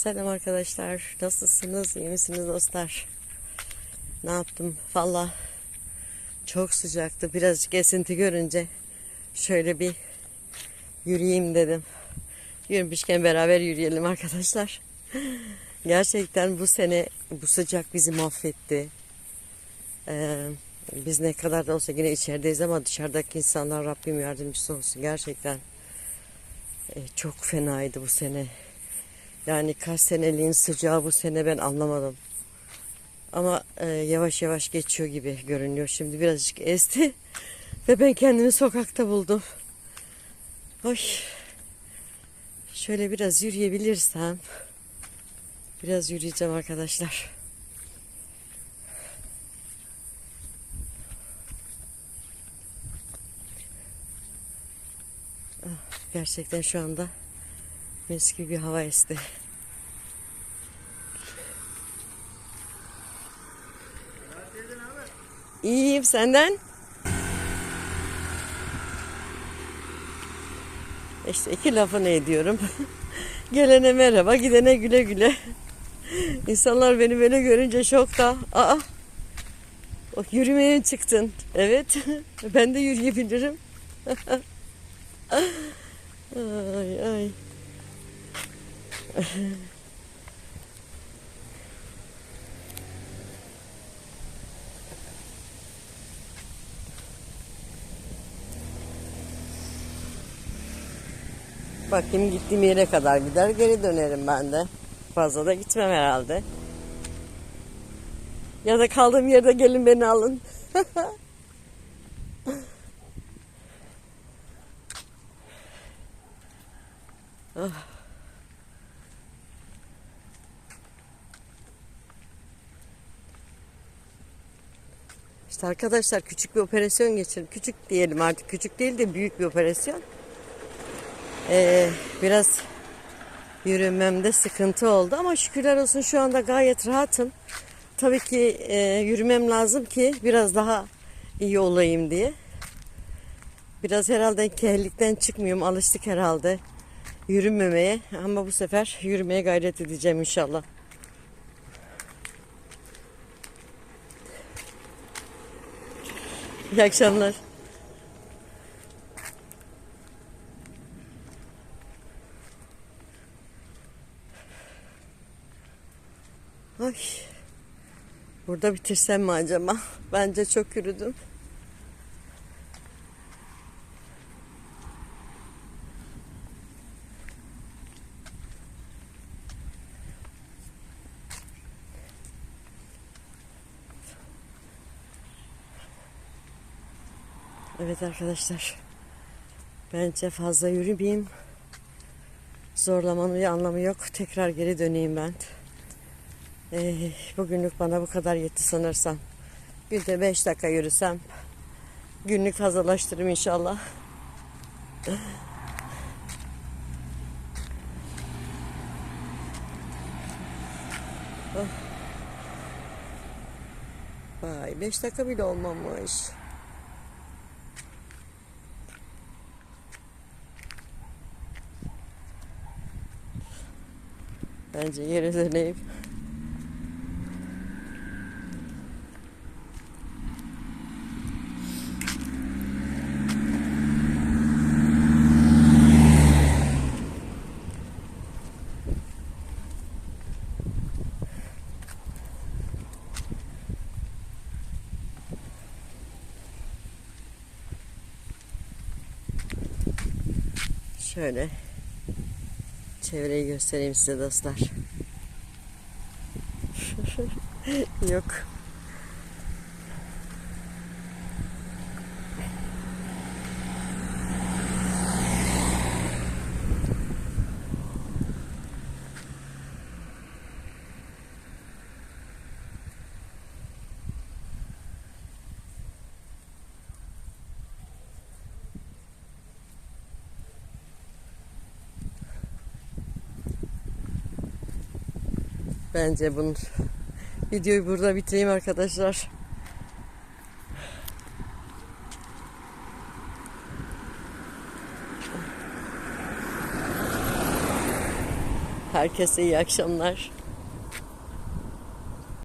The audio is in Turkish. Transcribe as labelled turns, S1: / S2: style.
S1: Selam arkadaşlar. Nasılsınız? İyi misiniz dostlar? Ne yaptım? Valla çok sıcaktı. Birazcık esinti görünce şöyle bir yürüyeyim dedim. Yürümüşken beraber yürüyelim arkadaşlar. Gerçekten bu sene bu sıcak bizi mahvetti. Ee, biz ne kadar da olsa yine içerideyiz ama dışarıdaki insanlar Rabbim yardımcısı olsun. Gerçekten e, çok fenaydı bu sene. Yani kaç seneliğin sıcağı bu sene ben anlamadım. Ama e, yavaş yavaş geçiyor gibi görünüyor. Şimdi birazcık esti ve ben kendimi sokakta buldum. Oy. Şöyle biraz yürüyebilirsem biraz yürüyeceğim arkadaşlar. Ah, Gerçekten şu anda mis gibi hava esti. İyiyim senden. İşte iki lafını ediyorum. Gelene merhaba, gidene güle güle. İnsanlar beni böyle görünce şokta. Aa, o yürümeye çıktın. Evet, ben de yürüyebilirim. ay ay. Bakayım gittiğim yere kadar gider geri dönerim ben de. Fazla da gitmem herhalde. Ya da kaldığım yerde gelin beni alın. Ah. İşte arkadaşlar küçük bir operasyon geçirdim. Küçük diyelim artık küçük değil de büyük bir operasyon. Ee, biraz yürümemde sıkıntı oldu ama şükürler olsun şu anda gayet rahatım. Tabii ki e, yürümem lazım ki biraz daha iyi olayım diye. Biraz herhalde kellikten çıkmıyorum. Alıştık herhalde yürümemeye ama bu sefer yürümeye gayret edeceğim inşallah. İyi akşamlar. Ay. Burada bitirsem mi acaba? Bence çok yürüdüm. Evet arkadaşlar. Bence fazla yürümeyeyim. Zorlamanın bir anlamı yok. Tekrar geri döneyim ben. Ee, bugünlük bana bu kadar yetti sanırsam. Bir de 5 dakika yürüsem günlük fazlalaştırırım inşallah. Oh. Vay 5 dakika bile olmamış. Bence yere döneyim. Şöyle çevreyi göstereyim size dostlar. Yok. Bence bunu videoyu burada bitireyim arkadaşlar. Herkese iyi akşamlar.